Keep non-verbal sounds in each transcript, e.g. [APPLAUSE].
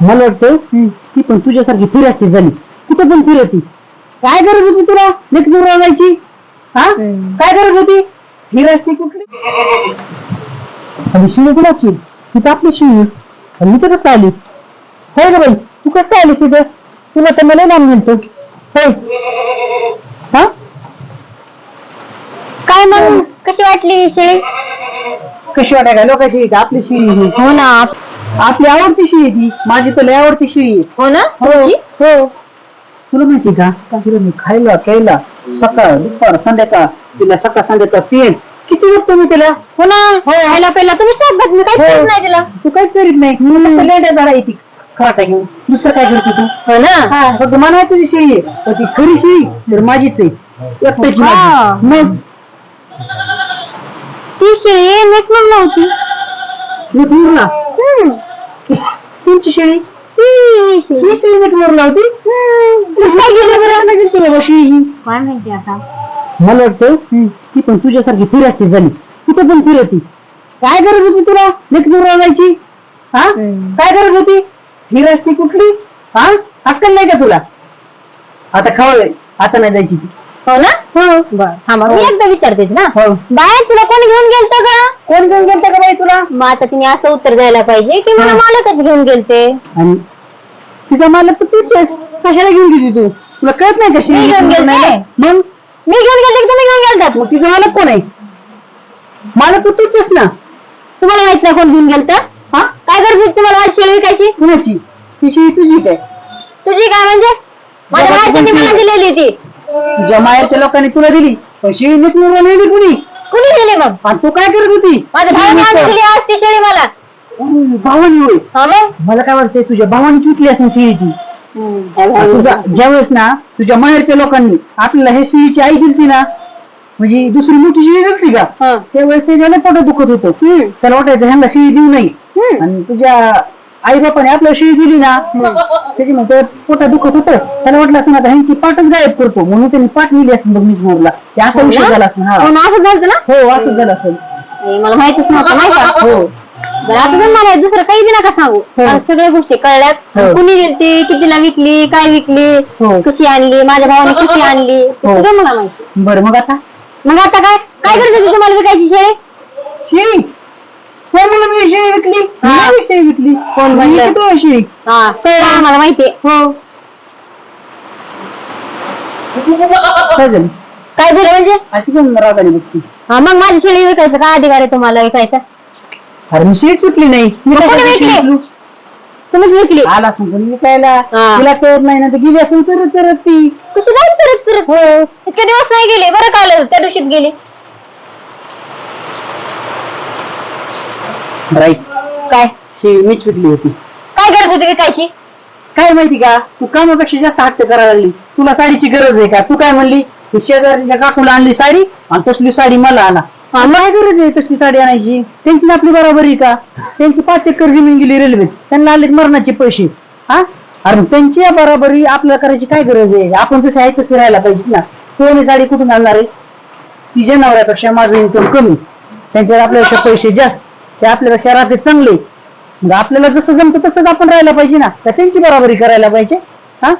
मला वाटतं ती पण तुझ्यासारखी फिरस्ती झाली कुठं पण फिरती काय गरज होती तुला? लेखपूर जायची? हा. काय गरज होती? फिरस्ती कुठली? आणि शिवी कुणाची? ती तर आपली शिवी. आणि मी तर कसं आली? होय ग बाई तू कसं काय आलीस इथं? तुला तर मला लांब नेलतो होय. हा? काय मग? कशी वाटली शेळी कशी वाटाय लोकांची आपली शिळी. हो ना. आपली आवडती शिळी आहे ती. माझी तर लय आवडती शिळी आहे. हो ना? हो हो. तुला माहिती का? तिला मी खायला प्यायला सकाळ दुपार संध्याकाळ तिला सकाळ संध्याकाळ पेन किती बघतो मी तिला? हो ना? खायला पहिला तुम्हीच टाकत मी काहीच करत नाही तिला. तू काहीच करीत नाही. तू फक्त लेंड्या झाडा येते. खराटा घेऊन. दुसरं काय करते तू? हो ना? हा फक्त माहिती तुझी शिळी आहे. पण ती खरी शिळी तर माझीच आहे. एकट्याची हा. माझी. मग? ती शेळी नेट मग नव्हती मी पूर्ण हम्म. तुमची शिळी? ती शेळी. ही शिळी नेटवर लावती. लागेल तुला बा शिळी ही काय माहिती आता? मला वाटतं ती पण तुझ्यासारखी फिरस्ती झाली कुठं पण फिरती काय गरज होती तुला? लेखपूर जायची हा. काय गरज होती? फिरस्ती कुठली? हा? अक्कल नाही का तुला? आता खवळ आता नाही जायची ती. हो ना? हो. बर. थांबा मी एकदा विचारतेच ना? हो. बाय तुला कोण घेऊन गेलत का कोण घेऊन गेलता का बाई तुला? मग आता तिने असं उत्तर द्यायला पाहिजे की मला हा. मालकच घेऊन गेलते. आणि तिचा मालक तर तूच आहेस. कशाला घेऊन गेली तू? तुला कळत नाही कशी मी घेऊन गेलते. मग? मी घेऊन गेलते की तुम्ही घेऊन गेलतात? मग तिचा मालक कोण आहे? मालक तर तूच आहेस ना? तुम्हाला माहीत नाही कोण घेऊन गेलत? हा? काय गरज होती तुम्हाला माझी शेळी विकायची? कुणाची? ती शिळी तुझी काय? तुझी काय म्हणजे? माझ्या? मला दिलेली ती तुझ्या मायाच्या लोकांनी तुला दिली पण शिळी नेली कुणी? कुणी दिली मग? आणि तू काय करत होती? माझ्या भावाने आणून दिली आज ती शेळी मला. अरे, भावानी होय. हा मग? मला काय वाटतंय तुझ्या भावानीच विकली असेल शिळी ती. आणि तुझा ज्यावेळेस ना तुझ्या माहेरच्या लोकांनी आपल्याला हे शिळीची आई दिलती ना म्हणजे दुसरी मोठी शिळी दिलती का? हा. त्यावेळेस त्याच्याला पोटात दुखत होतं. त्याला वाटायचं ह्यांना शिळी देऊ हम्म. आणि तुझ्या आई बापाने आपल्याला शिळी दिली ना [LAUGHS] त्याची म्हणते पोटात दुखत होतं. त्याला वाटलं असं ना आता ह्यांची पाठच गायब करतो. म्हणून त्यांनी पाठ नेली असेल बघ निघूरला ते असा विषय झाला असं हा. हो असं झालं ना? हो असं झालं असेल हे मला माहितच नव्हतं नाही का? हो. बरं, आता मला दुसरं काही बी नका सांगू. हो. सगळ्या गोष्टी कळल्यात. हो. कुणी गेलती कितीला विकली काय विकली हो. कशी आणली माझ्या भावाने [LAUGHS] कशी आणली ते हो. सगळं मला माहिती. बरं मग आता? मग आता काय? काय होती तुम्हाला विकायची शिळी कोण म्हणलं मी शिळी विकली हा. विकली कोण म्हणलं? मी विकतो शिळी हा. कळलं मला माहितीये हो. काय झालं? काय झालं म्हणजे? अशी कोण रागाने बघती हा मग माझी शेळी विकायचं काय अधिकार आहे तुम्हाला विकायचा? अरे मी शिळीच विकली नाही. मी मग कोणी कशाची विकली? शिळी विकलू? तुम्हीच विकली. आला असं कोणी विकायला. हा. तुला कळत नाही ना तर गेली असं चरत चरत ती. कशी जाईल सरत सरत हो. इतके दिवस नाही गेले. बरं का आलं? त्या दिवशीच गेली. राईट. काय? शिळी मीच विकली होती. काय गरज होती विकायची? काय माहिती का? तू कामापेक्षा जास्त हट्ट करायला लागली. तुला साडीची गरज आहे का? तू काय म्हणली? ती शेजारीच्या काकूला आणली साडी आणि तसली साडी मला आणा. हा, मग? काय गरज आहे तसली साडी आणायची? त्यांची ना आपली बरोबरी का? त्यांची पाच एकर जमीन गेली रेल्वेत त्यांना आले मरणाचे पैसे. हा? अरे त्यांची बरोबरी आपल्याला करायची काय गरज आहे? आपण जसे आहे तसे राहायला पाहिजे ना. कोणी साडी कुठून आणणार आहे? ती जनावरापेक्षा माझं इन्कम कमी. त्यांच्यावर आपल्यापेक्षा पैसे जास्त. ते आपल्यापेक्षा राहते चांगले. मग आपल्याला जसं जमतं तसंच आपण राहायला पाहिजे ना. तर त्यांची बरोबरी करायला पाहिजे. हा?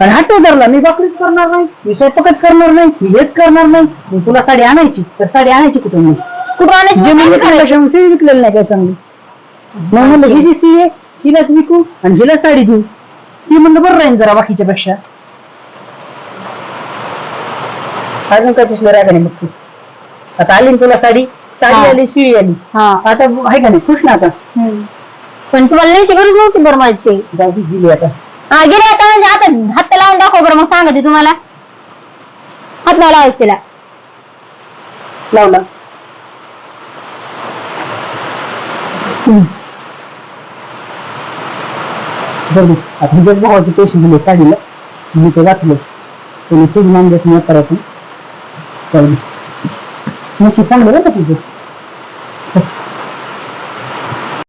आणि हट्ट धरला मी भाकरीच करणार नाही मी स्वयंपाकच करणार नाही मी हेच करणार नाही. मग तुला साडी आणायची तर साडी आणायची कुठून मग? कुठं आणायची? जे मी शिळी विकलेली नाही काय चांगली? मग म्हणलं ही जी सी आहे हिलाच विकू आणि हिला साडी देऊ. ती म्हणलं बरं राहील जरा बाकीच्या पेक्षा अजून काय तसलं रागाने मग तू? आता आली ना तुला साडी? साडी. आली शिळी आली. हा. आता आहे का नाही? खुश ना आता? पण तुम्हाला न्यायची गरज नव्हती बरं माझी जाऊ दे, गेली आता. हा गेले आता म्हणजे आता हात लावून दाखव बरं मग सांगते तुम्हाला. हात लावा लावायचं तिला. लावला. जाऊ दे आता हिच्याच भावाचे पैसे दिले साडीला मी ते वाचलो त्याने सीड मानल्यास नाही करायचं जाऊ दे. नशीब चांगलं बरं का तुझं? चल.